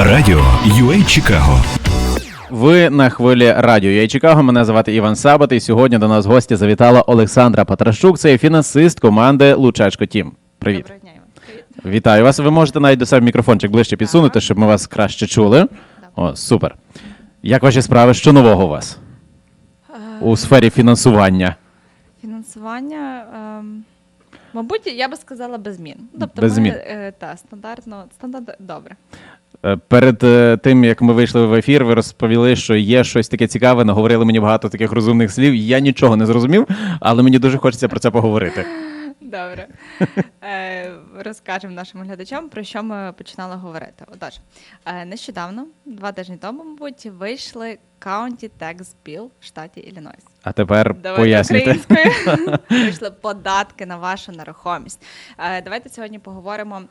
Радіо UA Чикаго. Ви на хвилі радіо Я Чикаго. Мене звати Іван Сабат, і сьогодні до нас в гості завітала Олександра Патрашук. Це є фінансист команди Лучачко Тім. Привіт. Доброго дня, Іван. Привіт. Вітаю вас. Ви можете навіть до себе мікрофончик ближче підсунути, щоб ми вас краще чули. О, супер. Як ваші справи? Що нового у вас у сфері фінансування? Фінансування, ем, мабуть, я би сказала без змін. Тобто Без ми, змін. Е, та, стандартно, стандартно, добре. Е, Перед е, тим як ми вийшли в ефір, ви розповіли, що є щось таке цікаве, наговорили мені багато таких розумних слів. Я нічого не зрозумів, але мені дуже хочеться про це поговорити. Добре. Е, розкажемо нашим глядачам, про що ми починали говорити. Отож, нещодавно, два тижні тому, мабуть, вийшли County Tax Bill в штаті Іллінойс. А тепер Давайте пояснюйте. Вийшли податки на вашу нерухомість. Давайте сьогодні поговоримо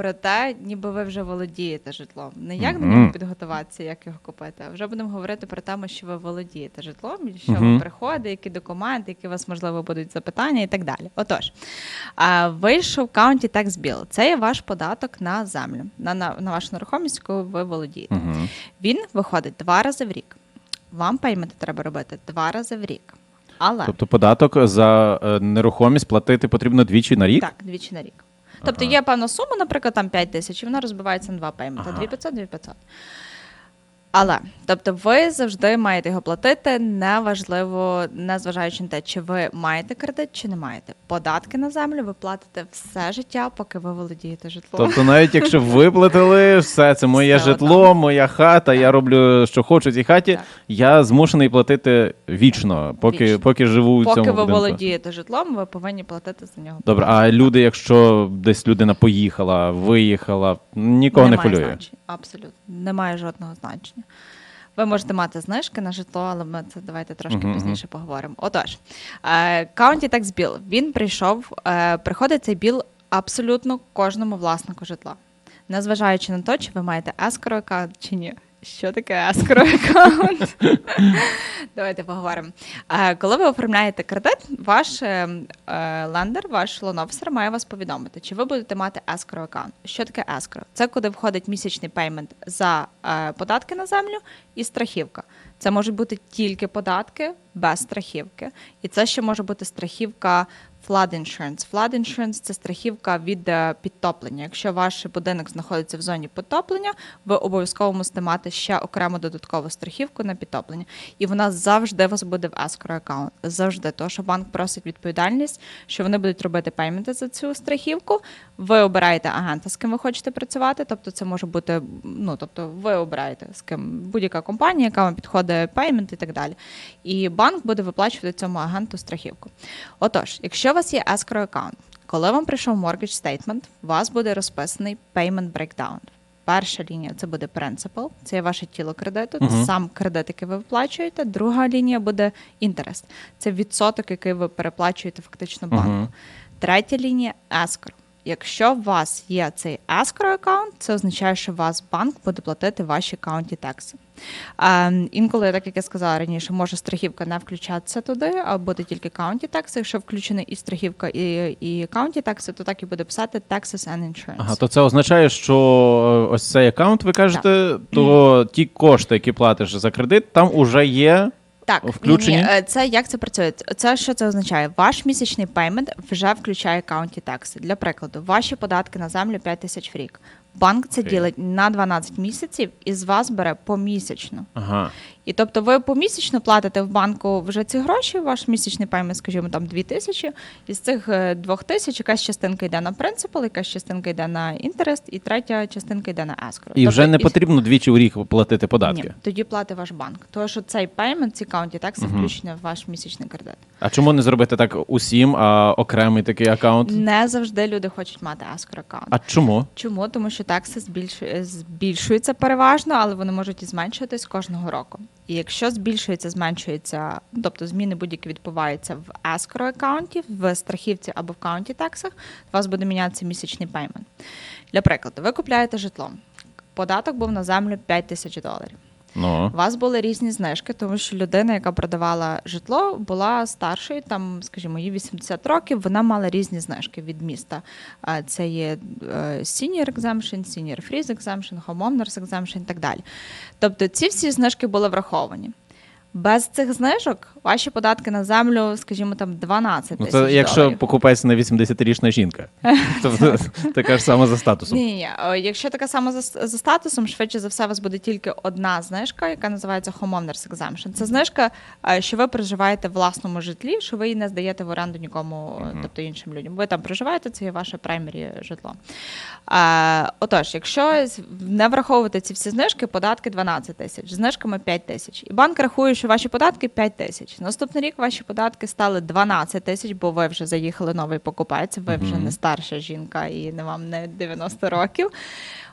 про те, ніби ви вже володієте житлом. Не як до Мгм. нього підготуватися, як його купити, а вже будемо говорити про тему, що ви володієте житлом, що Мгм. ви приходить, які документи, які у вас можливо будуть запитання і так далі. Отож, вийшов County Tax Bill. Це є ваш податок на землю, на, на, на вашу нерухомість, яку ви володієте. Мгм. Він виходить два рази в рік. Вам пейменти треба робити два рази в рік. Але Тобто податок за е, нерухомість платити потрібно двічі на рік? так, двічі на рік. Тобто Ага. є певна сума, наприклад, там 5 тисяч, і вона розбивається на два пейменти. Ага. 2500, 2500. Але тобто ви завжди маєте його платити, неважливо, незважаючи на те, чи ви маєте кредит, чи не маєте. Податки на землю ви платите все життя, поки ви володієте житлом. Тобто, навіть якщо виплатили все, це моє Все одно. житло, моя хата, я роблю, що хочу в цій хаті, Так. я змушений платити вічно, поки, Вічно. поки живу в Поки цьому ви будинку. володієте житлом, ви повинні платити за нього. Добре, а люди, якщо десь людина поїхала, виїхала, нікого не хвилює. Значення. Абсолютно. Немає жодного значення. Ви можете мати знижки на житло, але ми це давайте трошки uh -huh. пізніше поговоримо. Отож, е, County Tax Bill, він прийшов, е, приходить цей біл абсолютно кожному власнику житла. Незважаючи на те, чи ви маєте escrow аккаунт чи ні. Що таке escrow аккаунт? Давайте поговоримо. Коли ви оформляєте кредит, ваш е, е, лендер, ваш лон-офісер має вас повідомити, чи ви будете мати escrow аккаунт. Що таке escrow? Це куди входить місячний пеймент за е, податки на землю і страхівка. Це можуть бути тільки податки без страхівки. І це ще може бути страхівка flood insurance. Flood insurance – це страхівка від е, підтоплення. Якщо ваш будинок знаходиться в зоні підтоплення, ви обов'язково мусите мати ще окрему додаткову страхівку на підтоплення. І вона завжди вас буде в escrow аккаунт. Завжди. Тому що банк просить відповідальність, що вони будуть робити пейменти за цю страхівку. Ви обираєте агента, з ким ви хочете працювати. Тобто це може бути, ну тобто ви обираєте з ким будь-яка компанія, яка вам підходить пеймент і так далі. І банк буде виплачувати цьому агенту страхівку. Отож, якщо у вас є escrow аккаунт, коли вам прийшов mortgage statement, у вас буде розписаний payment breakdown. Перша лінія це буде principal, це є ваше тіло кредиту, Мгм. сам кредит, який ви виплачуєте. Друга лінія буде interest. Це відсоток, який ви переплачуєте фактично банку. Мгм. Третя лінія escrow. Якщо у вас є цей escrow аккаунт, це означає, що вас банк буде платити ваші county taxи. Ем, інколи, так як я сказала раніше, може страхівка не включатися туди, а буде тільки county taxи. Якщо включена і страхівка, і, і county taxи, то так і буде писати taxes and insurance. Ага, то це означає, що е, ось цей аккаунт, ви кажете, то ті кошти, які платиш за кредит, там уже є. Так, Включені? Ні, ні, е, це як це працює? Це що це означає? Ваш місячний пеймент вже включає county такси. Для прикладу, ваші податки на землю 5 тисяч в рік. Банк це okay. ділить на 12 місяців і з вас бере помісячно. Ага. І тобто ви помісячно платите в банку вже ці гроші, ваш місячний пеймент, скажімо, там 2 тисячі. І з цих е, 2 тисяч якась частинка йде на принципал, якась частинка йде на інтерест, і третя частинка йде на escrow. І вже Тобто не із- потрібно двічі в рік платити податки. Ні, тоді платить ваш банк. Тому що цей пеймент, ці county такси Мгм. включені в ваш місячний кредит. А чому не зробити так усім, а окремий такий аккаунт? Не завжди люди хочуть мати escrow аккаунт. А чому? Чому? Тому що такси збільшує- збільшуються переважно, але вони можуть і зменшуватись кожного року. І якщо збільшується, зменшується, тобто зміни будь-які відбуваються в escrow аккаунті, в страхівці або в county таксах, у вас буде мінятися місячний пеймент. Для прикладу, ви купляєте житло. Податок був на землю 5 тисяч доларів. Ну. У вас були різні знижки, тому що людина, яка продавала житло, була старшою, там, скажімо, їй 80 років, вона мала різні знижки від міста. Це є е, senior exemption, senior freeze exemption, homeowners exemption і так далі. Тобто ці всі знижки були враховані. Без цих знижок ваші податки на землю, скажімо, там 12 Ну, тисяч це якщо доларів. покупається на 80-річна жінка. Тобто така ж сама за статусом. Ні, ні. Якщо така сама за, за статусом, швидше за все, у вас буде тільки одна знижка, яка називається Homeowners Exemption. Це знижка, е, що ви проживаєте в власному житлі, що ви її не здаєте в оренду нікому, тобто іншим людям. Ви там проживаєте, це є ваше праймері житло. Е, отож, якщо не враховувати ці всі знижки, податки 12 тисяч, знижками 5 тисяч. І банк рахує, що ваші податки 5 тисяч. Наступний рік ваші податки стали 12 тисяч, бо ви вже заїхали новий покупець, ви вже не старша жінка і не вам не 90 років.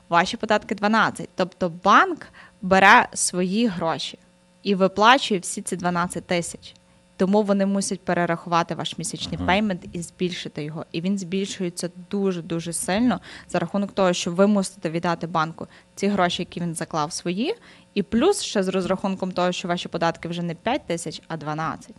Ваші податки 12. Тобто банк бере свої гроші і виплачує всі ці 12 тисяч. Тому вони мусять перерахувати ваш місячний пеймент і збільшити його. І він збільшується дуже дуже сильно за рахунок того, що ви мусите віддати банку ці гроші, які він заклав свої, і плюс ще з розрахунком того, що ваші податки вже не 5 тисяч, а 12.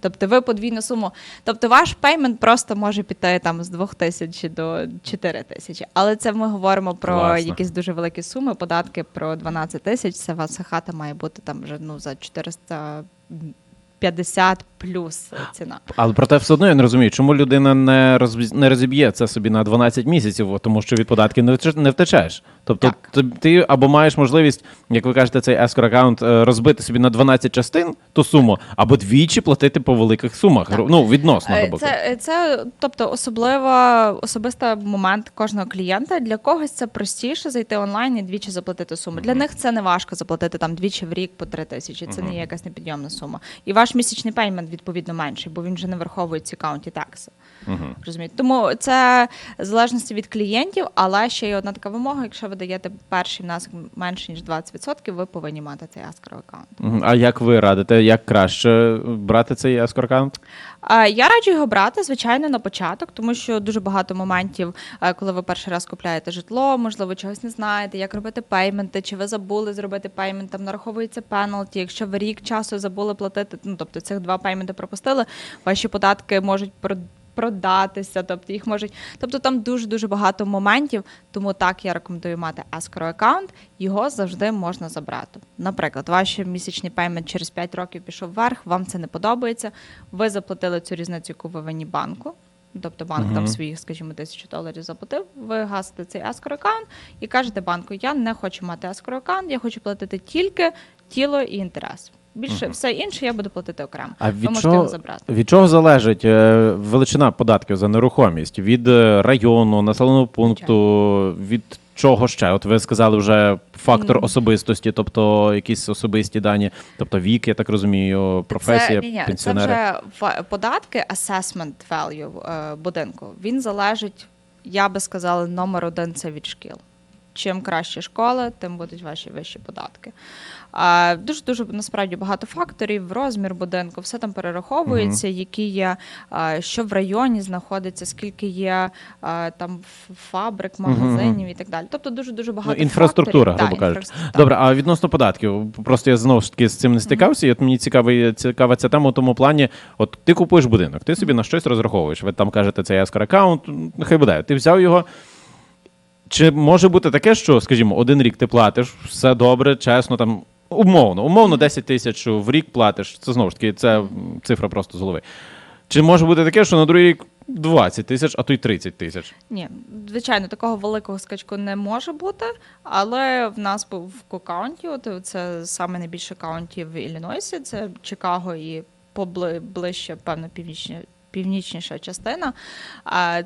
Тобто ви подвійну суму. Тобто ваш пеймент просто може піти там з 2 тисяч до 4 тисячі. Але це ми говоримо про Власне. якісь дуже великі суми. Податки про 12 тисяч. Це ваша хата має бути там вже ну за 450 плюс ціна. Але проте все одно я не розумію, чому людина не розб... не розіб'є це собі на 12 місяців, тому що від податків не не втечеш. Тобто Так. ти, ти або маєш можливість, як ви кажете, цей escrow аккаунт е, розбити собі на 12 частин ту суму, або двічі платити по великих сумах. Так. Ну, відносно, Е, грубо. Це, це тобто особлива особиста момент кожного клієнта. Для когось це простіше зайти онлайн і двічі заплатити суму. Для них це не важко заплатити там двічі в рік по три тисячі. Це не є якась непідйомна сума. І ваш місячний пеймент відповідно менший, бо він вже не враховує ці каунті такси. Розумієте? Тому це в залежності від клієнтів, але ще є одна така вимога: якщо ви даєте перший внесок менше ніж 20%, ви повинні мати цей escrow аккаунт. А як ви радите, як краще брати цей escrow аккаунт? Я раджу його брати, звичайно, на початок, тому що дуже багато моментів, е, коли ви перший раз купляєте житло, можливо, чогось не знаєте, як робити пейменти, чи ви забули зробити пеймент, там нараховується пеналті. Якщо ви рік часу забули платити, ну тобто цих два пейменти пропустили, ваші податки можуть продатися, тобто їх можуть. Тобто там дуже дуже багато моментів. Тому так я рекомендую мати escrow аккаунт. Його завжди можна забрати. Наприклад, ваш місячний пеймент через 5 років пішов вверх, вам це не подобається. Ви заплатили цю різницю, яку ви винні банку. Тобто банк там своїх, скажімо, тисячу доларів заплатив. Ви гасите цей escrow аккаунт і кажете банку: я не хочу мати escrow аккаунт, я хочу платити тільки тіло і інтерес. Більше все інше я буду платити окремо. А ви від можете його забрати. від чого залежить е, величина податків за нерухомість? Від е, району, населеного пункту, від чого ще? От ви сказали вже фактор Мгм. особистості, тобто якісь особисті дані, тобто вік, я так розумію, професія, це, ні, ні, пенсіонери. Це вже податки, assessment value е, будинку. Він залежить, я би сказала, номер один це від шкіл. Чим краще школи, тим будуть ваші вищі податки. Дуже дуже насправді багато факторів, розмір будинку, все там перераховується, які є, що в районі знаходиться, скільки є там фабрик, магазинів і так далі. Тобто дуже дуже Ну, багато інфраструктура, грубо кажучи. інфраструктура. Добре, а відносно податків, просто я знову ж таки з цим не стикався, і от мені цікавий, цікава ця тема у тому плані. От ти купуєш будинок, ти собі на щось розраховуєш. Ви там кажете, це escrow аккаунт, нехай буде. Ти взяв його. Чи може бути таке, що, скажімо, один рік ти платиш, все добре, чесно, там умовно, умовно 10 тисяч в рік платиш. Це знову ж таки, це цифра просто з голови. Чи може бути таке, що на другий рік 20 тисяч, а то й 30 тисяч? Ні, звичайно, такого великого скачку не може бути, але в нас був в Кукаунті, от це саме найбільше каунті в Іллінойсі, це Чикаго і побли, ближче, певно, північні. Північніша частина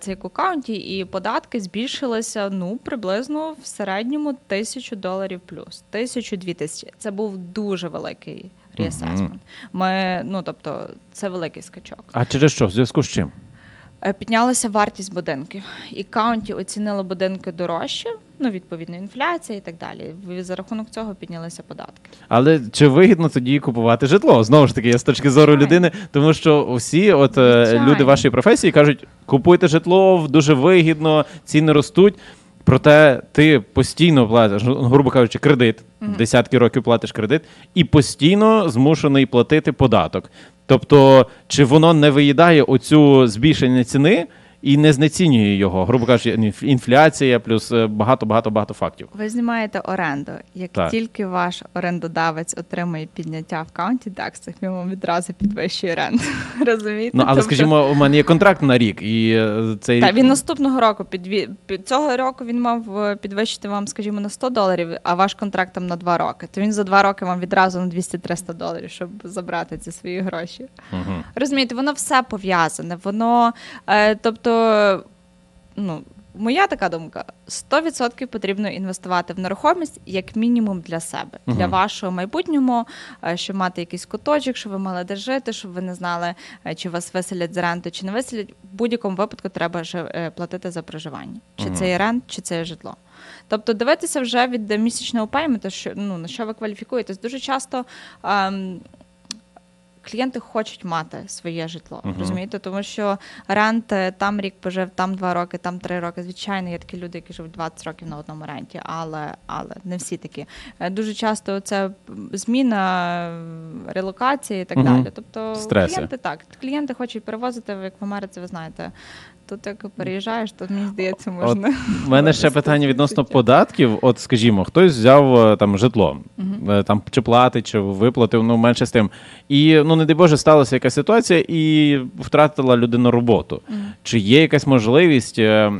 це Кукаунті, і податки збільшилися ну приблизно в середньому тисячу доларів плюс, тисячу-дві тисячі. Це був дуже великий реасесмент. Ми, ну тобто, це великий скачок. А через що? В зв'язку з чим? Е, Піднялася вартість будинків, і каунті оцінили будинки дорожче, ну відповідно інфляція і так далі. За рахунок цього піднялися податки. Але чи вигідно тоді купувати житло? Знову ж таки, я з точки зору Звичайно. людини, тому що всі, от е, Звичайно. люди вашої професії, кажуть, купуйте житло дуже вигідно, ціни ростуть. Проте ти постійно платиш, ну, грубо кажучи, кредит, десятки років платиш кредит, і постійно змушений платити податок. Тобто, чи воно не виїдає оцю збільшення ціни і не знецінює його, грубо кажучи, інфляція плюс е, багато багато багато фактів. Ви знімаєте оренду. Як Так. тільки ваш орендодавець отримує підняття в каунті таксах, він вам відразу підвищує оренду. Розумієте? Ну але Тобто- скажімо, у мене є контракт на рік, і е, цей Та рік- він наступного року підві... під цього року він мав е, підвищити вам, скажімо, на 100 доларів, а ваш контракт там на 2 роки. То він за 2 роки вам відразу на 200-300 доларів, щоб забрати ці свої гроші. Мгм. Розумієте, воно все пов'язане. Воно, е, тобто, ну, моя така думка: 100% потрібно інвестувати в нерухомість як мінімум для себе, для вашого майбутнього, е, щоб мати якийсь куточок, щоб ви мали де жити, щоб ви не знали, е, чи вас виселять з ренту, чи не виселять. В будь-якому випадку треба е, платити за проживання. Чи Мгм. це є рент, чи це є житло. Тобто дивитися вже від місячного пейменту, що ну на що ви кваліфікуєтесь. Дуже часто ем, клієнти хочуть мати своє житло, Мгм. розумієте? Тому що рент е, там рік пожив, там два роки, там три роки. Звичайно, є такі люди, які живуть 20 років на одному ренті, але, але не всі такі. Е, Дуже часто це зміна, релокації і так Мгм. далі. Тобто Стреси. клієнти так, клієнти хочуть перевозити, як в Америці, ви знаєте. Тут як переїжджаєш, то мені здається, можна. У мене ще питання відносно податків. От, скажімо, хтось взяв е, там житло, е, там чи платить, чи виплатив, ну менше з тим. І ну не дай Боже, сталася якась ситуація, і втратила людина роботу. Чи є якась можливість, е,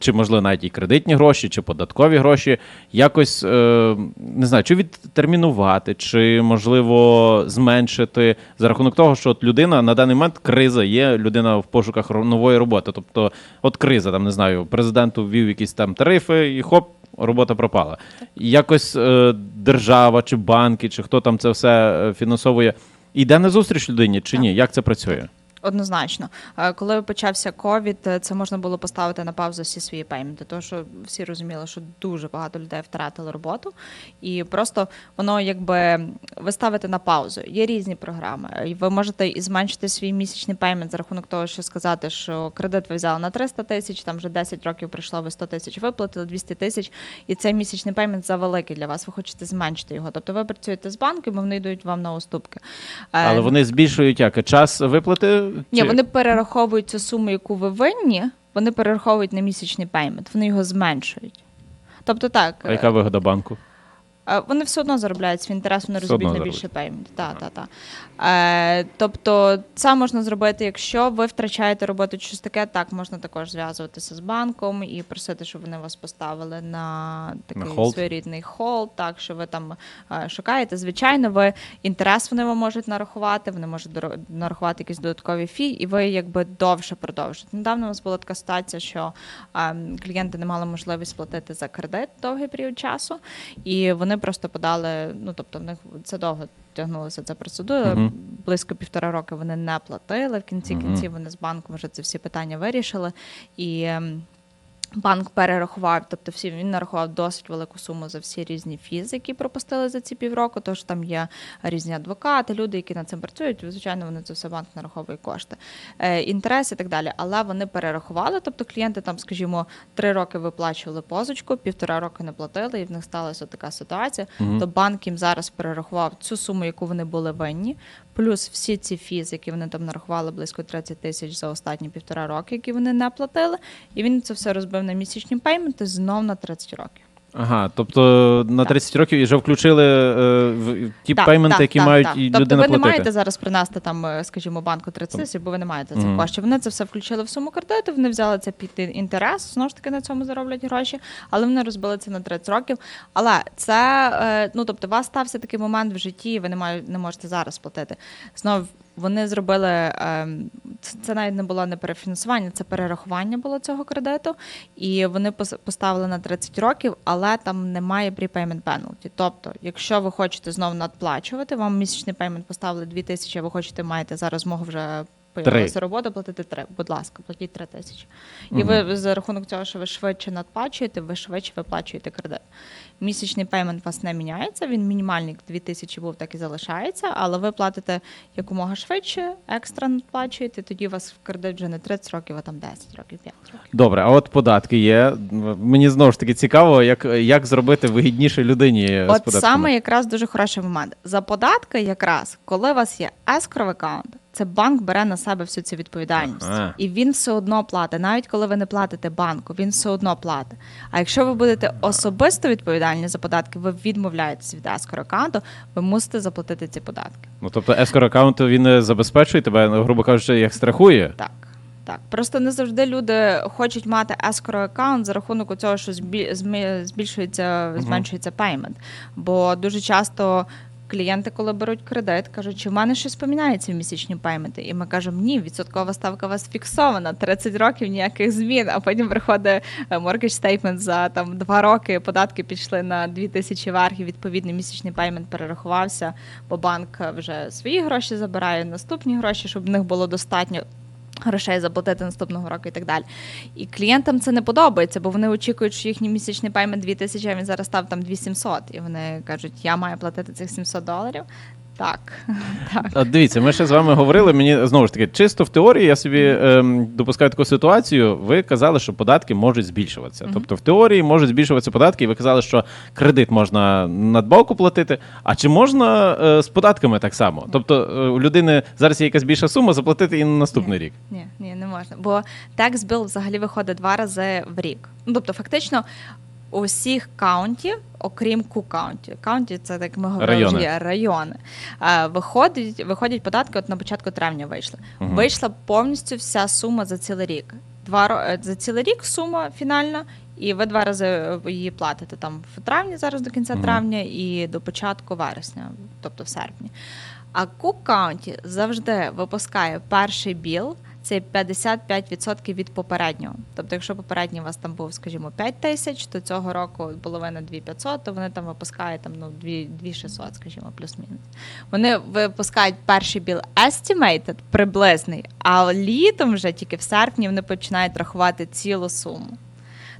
чи можливо навіть і кредитні гроші, чи податкові гроші, якось не знаю, чи відтермінувати, чи можливо зменшити за рахунок того, що от людина на даний момент криза є, людина в пошуках нової роботи. Тобто, от криза, там не знаю, президент ввів якісь там тарифи, і хоп, робота пропала. Якось е, держава, чи банки, чи хто там це все е, фінансовує, йде на зустріч людині, чи ні? Як це працює? Однозначно, Е, коли почався ковід, е, це можна було поставити на паузу всі свої пейменти, тому що всі розуміли, що дуже багато людей втратили роботу, і просто воно якби ви ставите на паузу. Є різні програми, і ви можете і зменшити свій місячний пеймент за рахунок того, що сказати, що кредит ви взяли на 300 тисяч, там вже 10 років пройшло, ви 100 тисяч виплатили, 200 тисяч, і цей місячний пеймент завеликий для вас. Ви хочете зменшити його. Тобто ви працюєте з банком, і вони йдуть вам на уступки. Е, Але вони збільшують як час виплати? Ні, Чи- вони перераховують цю суму, яку ви винні, вони перераховують на місячний пеймент, вони його зменшують. Тобто так, А яка вигода банку? Вони все одно заробляють свій інтерес, вони розуміють одно на більше пеймент. Та, та, та. Е, тобто це можна зробити, якщо ви втрачаєте роботу чи щось таке, так можна також зв'язуватися з банком і просити, щоб вони вас поставили на такий На своєрідний холд, так що ви там е, шукаєте. Звичайно, ви інтерес вони вам можуть нарахувати, вони можуть нарахувати якісь додаткові фі, і ви якби довше продовжите. Недавно у нас була така ситуація, що е, клієнти не мали можливість платити за кредит довгий період часу, і вони просто подали. Ну тобто, в них це довго тягнулася ця процедура. Мгм. Близько півтора роки вони не платили. В кінці Мгм. кінців вони з банком вже це всі питання вирішили. І ем, банк перерахував, тобто всі він нарахував досить велику суму за всі різні фіз, які пропустили за ці півроку. Тож там є різні адвокати, люди, які над цим працюють. Звичайно, вони це все банк нараховує кошти, е, інтерес і так далі. Але вони перерахували. Тобто клієнти там, скажімо, три роки виплачували позичку, півтора роки не платили, і в них сталася така ситуація. Мгм. То банк їм зараз перерахував цю суму, яку вони були винні, плюс всі ці фіз, які вони там нарахували близько 30 тисяч за останні півтора роки, які вони не платили. І він це все розбив на місячні пейменти знов на 30 років. Ага, тобто на 30 років і вже включили е, в ті Так, пейменти, так, які так, мають так. і тобто людина ви не маєте зараз принести там, е, скажімо, банку 30 тисяч, бо ви не маєте цих Мгм. коштів. Вони це все включили в суму кредиту, вони взяли це під інтерес, знову ж таки на цьому зароблять гроші, але вони розбили це на 30 років. Але це, е, ну тобто, у вас стався такий момент в житті, і ви не маєте, не можете зараз платити. Знов вони зробили ем, це, навіть не було не перефінансування, це перерахування було цього кредиту, і вони пос- поставили на 30 років, але там немає prepayment penalty. Тобто, якщо ви хочете знову надплачувати, вам місячний пеймент поставили 2000, тисячі, ви хочете маєте зараз змогу вже появилася робота, платити три. Будь ласка, платіть три тисячі. І ви за рахунок цього, що ви швидше надплачуєте, ви швидше виплачуєте кредит. Місячний пеймент у вас не міняється. Він мінімальний 2 тисячі був, так і залишається, але ви платите якомога швидше, екстра надплачуєте. Тоді у вас в кредит вже не 30 років, а там 10 років, 5 років. Добре, а от податки є. Мені знову ж таки цікаво, як, як зробити вигідніше людині з От податками. саме якраз дуже хороший момент. За податки, якраз коли у вас є escrow аккаунт, це банк бере на себе всю цю відповідальність, Ага. і він все одно платить. Навіть коли ви не платите банку, він все одно платить. А якщо ви будете особисто відповідальні за податки, ви відмовляєтесь від escrow аккаунту, ви мусите заплатити ці податки. Ну тобто ескор аккаунт він е, забезпечує тебе, ну, грубо кажучи, як страхує. Так. Так, просто не завжди люди хочуть мати escrow аккаунт за рахунок цього, що збільшується, зменшується пеймент. Бо дуже часто клієнти, коли беруть кредит, кажуть, чи в мене щось поміняється в місячні пейменти. І ми кажемо, ні, відсоткова ставка у вас фіксована, 30 років ніяких змін. А потім приходить е, mortgage statement за там 2 роки, податки пішли на 2000 тисячі і відповідний місячний пеймент перерахувався, бо банк вже свої гроші забирає, наступні гроші, щоб в них було достатньо грошей заплатити наступного року і так далі. І клієнтам це не подобається, бо вони очікують, що їхній місячний паймент 2000, а він зараз став там 2700. І вони кажуть, я маю платити цих 700 доларів. Так, так. От дивіться, ми ще з вами говорили. Мені знову ж таки, чисто в теорії я собі ем, допускаю таку ситуацію. Ви казали, що податки можуть збільшуватися. Тобто в теорії можуть збільшуватися податки, і ви казали, що кредит можна надбавку платити. А чи можна е, з податками так само? Тобто е, у людини зараз є якась більша сума, заплатити і на наступний рік. Ні, ні, не можна. Бо tax bill взагалі виходить два рази в рік. Ну, тобто, фактично, у всіх каунтів, окрім Ку-каунті. Каунті це так ми говорили, Райони. вже райони. А, виходить, виходять податки, от на початку травня вийшли. Вийшла повністю вся сума за цілий рік. Два е, за цілий рік сума фінальна, і ви два рази е, її платите там в травні, зараз до кінця травня, і до початку вересня, тобто в серпні. А Cook County завжди випускає перший біл. Це 55% від попереднього. Тобто, якщо попередній у вас там був, скажімо, 5 тисяч, то цього року половина 2500, то вони там випускають там ну 2 2600, скажімо, плюс-мінус. Вони випускають перший біл estimated, приблизний, а літом вже тільки в серпні вони починають рахувати цілу суму.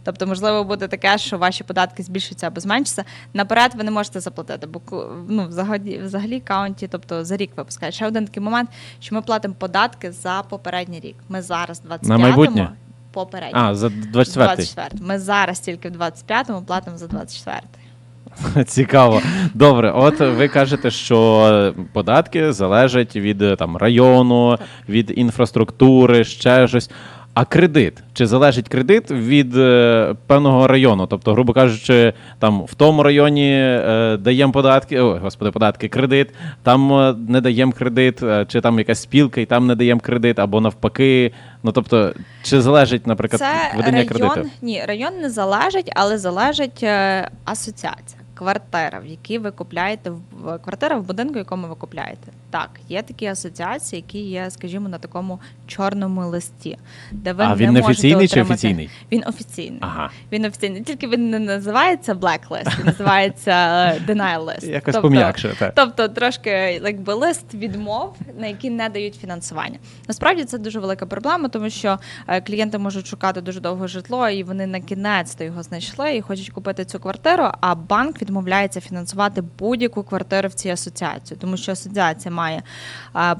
Тобто, можливо, буде таке, що ваші податки збільшуються або зменшаться. Наперед ви не можете заплатити, бо ну, взагалі, взагалі каунті, тобто за рік випускають. Ще один такий момент, що ми платимо податки за попередній рік. Ми зараз 25-му, майбутнє? попередній. А, за 24-й. 24. Ми зараз тільки в 25-му платимо за 24-й. Цікаво. Добре, от ви кажете, що податки залежать від там району, від інфраструктури, ще щось. А кредит? Чи залежить кредит від е, певного району? Тобто, грубо кажучи, там в тому районі е, даємо податки, о, господи, податки, кредит, там е, не даємо кредит, е, чи там якась спілка, і там не даємо кредит, або навпаки. Ну тобто, чи залежить, наприклад, Це видання район, кредиту? ні, район не залежить, але залежить е, асоціація. Квартира, в якій ви купляєте в квартира в будинку, в якому ви купляєте. Так, є такі асоціації, які є, скажімо, на такому чорному листі, де ви А не він можете неофіційний чи офіційний? Він офіційний. Ага. Він офіційний. Тільки він не називається blacklist, він називається е, denial list. Якось пом'якше, так. Тобто трошки якби лист відмов, на які не дають фінансування. Насправді це дуже велика проблема, тому що е, клієнти можуть шукати дуже довго житло, і вони на кінець його знайшли і хочуть купити цю квартиру. А банк відмовляється фінансувати будь-яку квартиру в цій асоціації, тому що асоціація має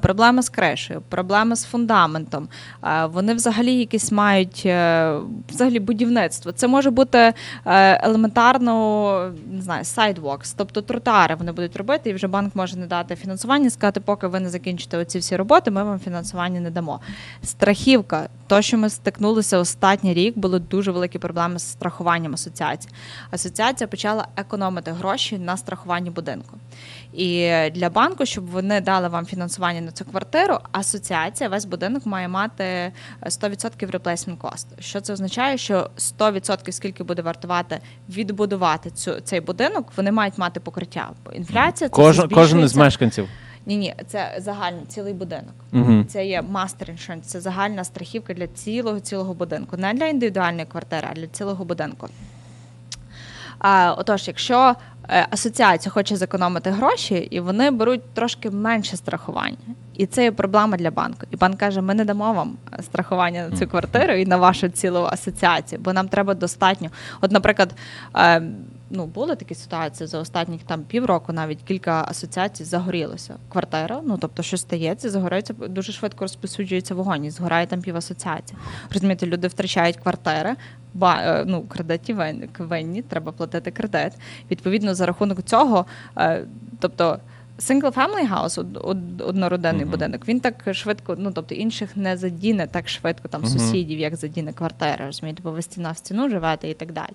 проблеми з крешею, проблеми з фундаментом. Вони взагалі якісь мають е, взагалі будівництво. Це може бути е, елементарно не знаю, sidewalks, тобто тротуари вони будуть робити, і вже банк може не дати фінансування, сказати, поки ви не закінчите оці всі роботи, ми вам фінансування не дамо. Страхівка, то, що ми стикнулися останній рік, були дуже великі проблеми з страхуванням асоціації. Асоціація почала економити гроші на страхуванні будинку. І для банку, щоб вони дали вам фінансування на цю квартиру, асоціація весь будинок має мати е, 100% replacement cost. Що це означає? Що 100% скільки буде вартувати відбудувати цю цей будинок, вони мають мати покриття. Бо інфляція це Кожен, кожен із мешканців. Ні, ні, це загальний цілий будинок. Угу. Це є master insurance, це загальна страхівка для цілого цілого будинку, не для індивідуальної квартири, а для цілого будинку. А, отож, якщо е, асоціація хоче зекономити гроші, і вони беруть трошки менше страхування. І це є проблема для банку. І банк каже: ми не дамо вам страхування на цю квартиру і на вашу цілу асоціацію, бо нам треба достатньо. От, наприклад, е, ну були такі ситуації за останніх там півроку, навіть кілька асоціацій загорілося. Квартира, ну тобто, що стається, загорається дуже швидко розпосуджується вогонь, і згорає там пів асоціації. Розумієте, люди втрачають квартири. Ба, е, ну, кредиті винні, треба платити кредит. Відповідно, за рахунок цього, е, тобто single family house, од, од, однородинний Мгм. будинок, він так швидко, ну тобто інших не задіне так швидко там Мгм. сусідів, як задіне квартира, розумієте, бо ви стіна в стіну живете і так далі.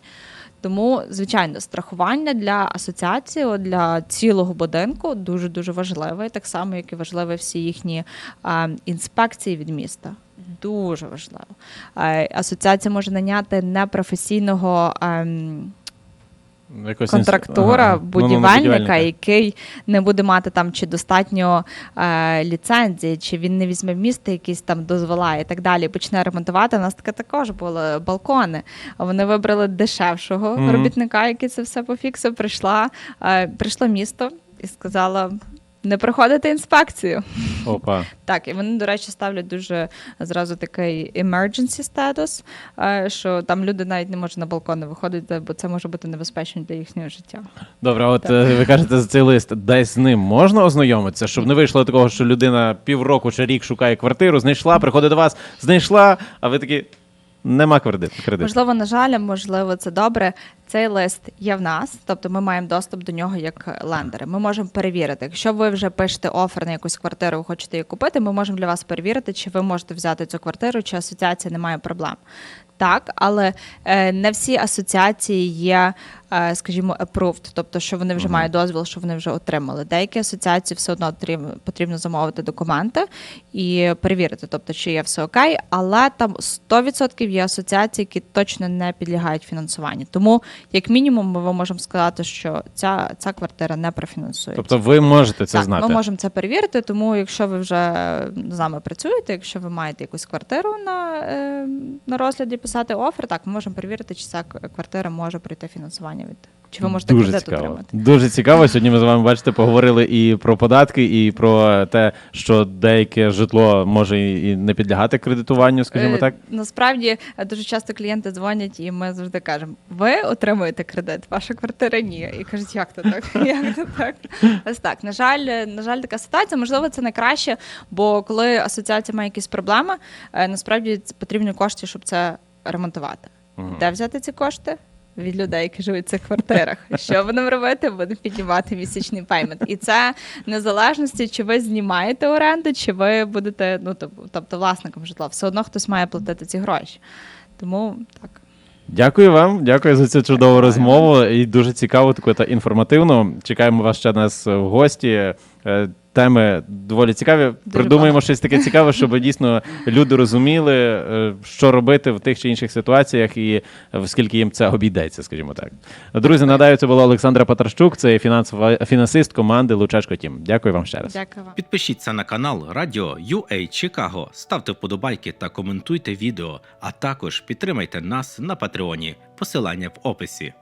Тому, звичайно, страхування для асоціації, для цілого будинку дуже дуже важливе, так само, як і важливі всі їхні а, інспекції від міста. Дуже важливо. А, асоціація може наняти непрофесійного. ем, Якось контрактора, Ага. будівельника, ну, ну, будівельника, який не буде мати там чи достатньо е, ліцензії, чи він не візьме в місто якісь там дозвола і так далі. Почне ремонтувати. У нас таке також було балкони. Вони вибрали дешевшого Мгм. робітника, який це все пофіксив. Прийшла, е, прийшло місто і сказала. Не проходити інспекцію. Опа. Так, і вони, до речі, ставлять дуже зразу такий emergency status, е, що там люди навіть не можуть на балкони виходити, бо це може бути небезпечно для їхнього життя. Добре, от Так. е, ви кажете за цей лист, десь з ним можна ознайомитися, щоб не вийшло такого, що людина півроку чи рік шукає квартиру, знайшла, приходить до вас, знайшла, а ви такі нема кредиту. кредиту. Можливо, на жаль, можливо, це добре. Цей лист є в нас, тобто ми маємо доступ до нього як лендери. Ми можемо перевірити. Якщо ви вже пишете офер на якусь квартиру, ви хочете її купити, ми можемо для вас перевірити, чи ви можете взяти цю квартиру, чи асоціація не має проблем. Так, але е, не всі асоціації є, скажімо, approved, тобто, що вони вже Мгм. мають дозвіл, що вони вже отримали. Деякі асоціації все одно потрібно, потрібно замовити документи і перевірити, тобто, чи є все окей, але там 100% є асоціації, які точно не підлягають фінансуванню. Тому, як мінімум, ми можемо сказати, що ця, ця квартира не профінансується. Тобто ви можете це так, знати. ми можемо це перевірити, тому якщо ви вже з нами працюєте, якщо ви маєте якусь квартиру на, е, на розгляді писати офер, так ми можемо перевірити, чи ця квартира може пройти фінансування від чи ви можете Дуже кредит цікаво. отримати. Дуже цікаво. Сьогодні ми з вами бачите, поговорили і про податки, і про те, що деяке житло може і не підлягати кредитуванню, скажімо Е, так. Насправді е, дуже часто клієнти дзвонять, і ми завжди кажемо: ви отримуєте кредит, ваша квартира ні. І кажуть, як то так? Як то так? Ось так. На жаль, е, на жаль, така ситуація. Можливо, це не краще, бо коли асоціація має якісь проблеми, насправді потрібні кошти, щоб це ремонтувати. Де взяти ці кошти? Від людей, які живуть в цих квартирах. Що будемо робити? Будемо піднімати місячний пеймент. І це незалежності, чи ви знімаєте оренду, чи ви будете, ну тоб- тобто власником житла. Все одно хтось має платити ці гроші. Тому так. Дякую вам, дякую за цю чудову розмову. І дуже цікаво, таку та інформативну. Чекаємо вас ще нас в гості. Теми доволі цікаві. Придумаємо багато. щось таке цікаве, щоб дійсно люди розуміли, е, що робити в тих чи інших ситуаціях і скільки їм це обійдеться, скажімо так. Друзі, нагадаю, це була Олександра Патращук, це фінансова фінансист команди Лучачко Тім. Дякую вам ще раз. Дякую вам. Підпишіться на канал Радіо UA Чикаго, ставте вподобайки та коментуйте відео, а також підтримайте нас на Патреоні. Посилання в описі.